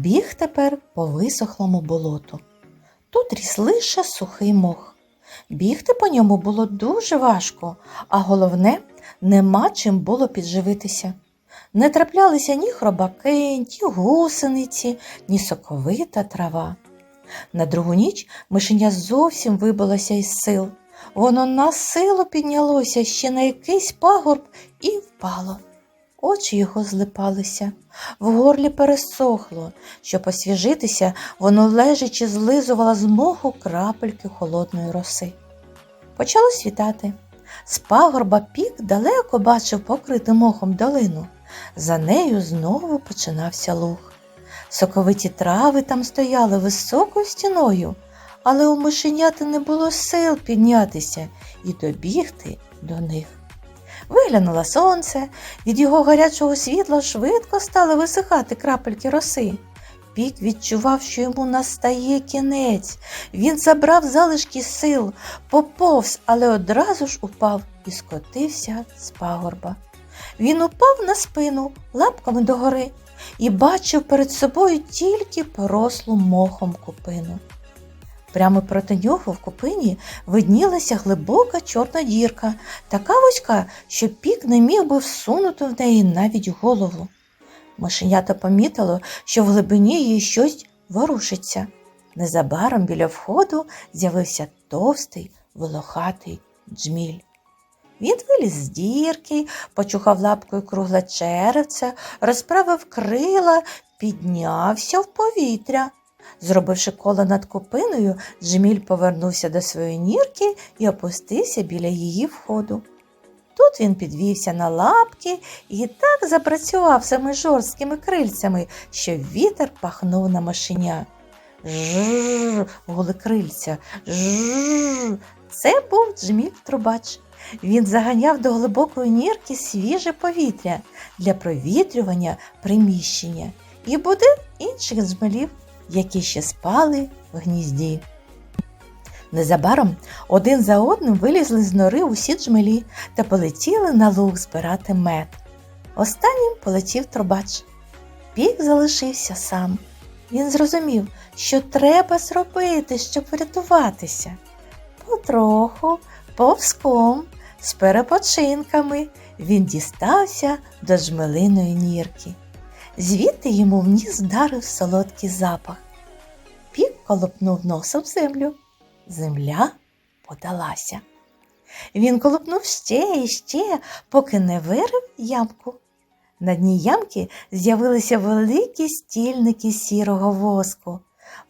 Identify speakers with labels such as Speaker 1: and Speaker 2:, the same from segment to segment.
Speaker 1: Біг тепер по висохлому болоту. Тут ріс лише сухий мох. Бігти по ньому було дуже важко, а головне, нема чим було підживитися. Не траплялися ні хробаки, ні гусениці, ні соковита трава. На другу ніч мишеня зовсім вибилося із сил. Воно на силу піднялося ще на якийсь пагорб і впало. Очі його злипалися, в горлі пересохло. Щоб освіжитися, воно лежачи злизувало з моху крапельки холодної роси. Почало світати. З пагорба пік далеко бачив покриту мохом долину. За нею знову починався луг. Соковиті трави там стояли високою стіною, але у мишеняти не було сил піднятися і добігти до них. Виглянуло сонце, від його гарячого світла швидко стали висихати крапельки роси. Пік відчував, що йому настає кінець. Він забрав залишки сил, поповз, але одразу ж упав і скотився з пагорба. Він упав на спину лапками догори і бачив перед собою тільки порослу мохом купину. Прямо проти нього в купині виднілася глибока чорна дірка, така вузька, що пік не міг би всунути в неї навіть голову. Мишенята помітило, що в глибині її щось ворушиться. Незабаром біля входу з'явився товстий, волохатий джміль. Він виліз з дірки, почухав лапкою кругле черевце, розправив крила, піднявся в повітря. Зробивши коло над купиною, Джміль повернувся до своєї нірки і опустився біля її входу. Тут він підвівся на лапки і так запрацював саме жорсткими крильцями, що вітер пахнув на машиня. Жжж, гули. Це був Джміль Трубач. Він заганяв до глибокої нірки свіже повітря для провітрювання приміщення і будив інших джмелів, які ще спали в гнізді. Незабаром один за одним вилізли з нори усі джмелі та полетіли на луг збирати мед. Останнім полетів трубач. Пік залишився сам. Він зрозумів, що треба зробити, щоб врятуватися. Потроху, повзком, з перепочинками він дістався до жмелиної нірки. Звідти йому вніс вдарив солодкий запах. Пік колопнув носом землю. Земля подалася. Він колопнув ще і ще, поки не вирив ямку. На дні ямки з'явилися великі стільники сірого воску.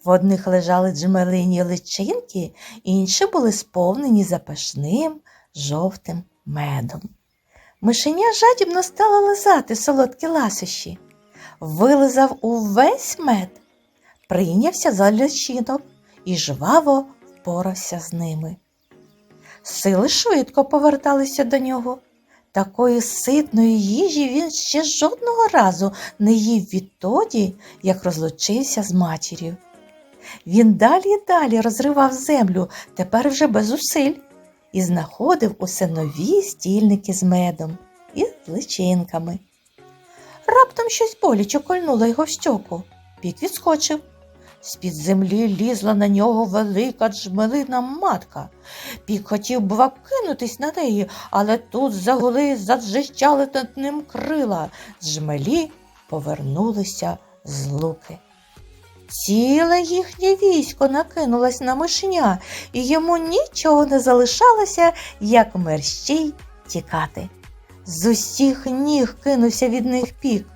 Speaker 1: В одних лежали джмелині личинки, інші були сповнені запашним жовтим медом. Мишеня жадібно стала лизати солодкі ласощі, вилизав увесь мед, прийнявся за личинок і жваво впорався з ними. Сили швидко поверталися до нього. Такої ситної їжі він ще жодного разу не їв відтоді, як розлучився з матір'ю. Він далі і далі розривав землю, тепер вже без зусиль, і знаходив усе нові стільники з медом і з личинками. Раптом щось боляче кольнуло його в щоку. Пік відскочив. З-під землі лізла на нього велика джмелина матка. Пік хотів бува кинутись на неї, але тут загули, заджищали над ним крила. Джмелі повернулися з луки. Ціле їхнє військо накинулось на мишеня, і йому нічого не залишалося, як мерщій тікати. З усіх ніг кинувся від них пік.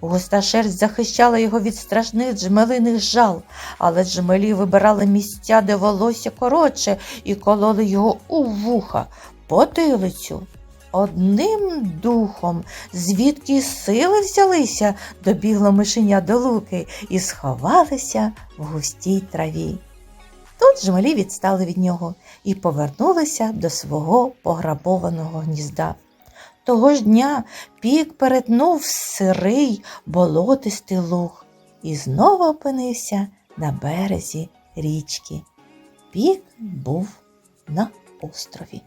Speaker 1: Густа шерсть захищала його від страшних джмелиних жал, але джмелі вибирали місця, де волосся коротше, і кололи його у вуха, потилицю. Одним духом, звідки сили взялися, добігло мишеня до луки і сховалися в густій траві. Тут жмелі відстали від нього і повернулися до свого пограбованого гнізда. Того ж дня пік перетнув сирий болотистий луг і знову опинився на березі річки. Пік був на острові.